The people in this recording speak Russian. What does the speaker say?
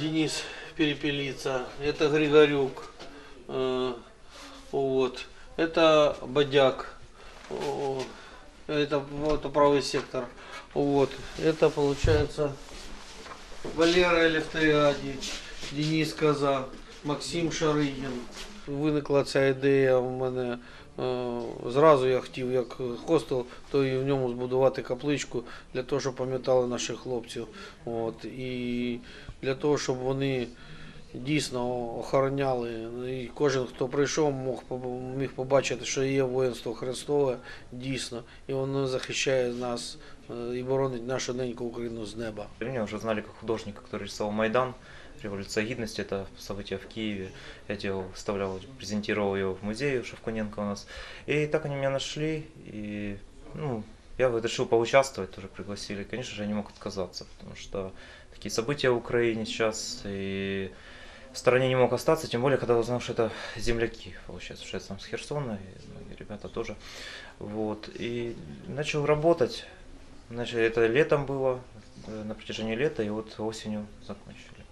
Денис Перепелица, это Григорюк, э, вот, это Бодяк, это вот правый сектор, вот, это получается Валера Елефтеріаді, Денис Коза, Максим Шаригін. Виникла ця ідея в мене. е, Зразу я хотів, як хостел, то і в ньому збудувати капличку для того, щоб пам'ятали наших хлопців. От, і для того, щоб вони дійсно охороняли. І кожен, хто прийшов, мог, міг побачити, що є воїнство Христове дійсно, і воно захищає нас е, і боронить нашу неньку Україну з неба. Меня уже знали как художника, который рисовал Майдан, Революция Гидности, это событие в Киеве. Я делал, выставлял, презентировал его в музее Шевкуненко у нас. И так они меня нашли, и ну, я решил поучаствовать, тоже пригласили. Конечно же, я не мог отказаться, потому что такие события в Украине сейчас, и в стороне не мог остаться, тем более, когда узнал, что это земляки, получается, что я сам с Херсона, и многие ребята тоже. Вот, и начал работать. Значит, это летом было, э, на протяжении лета, и вот осенью закончили.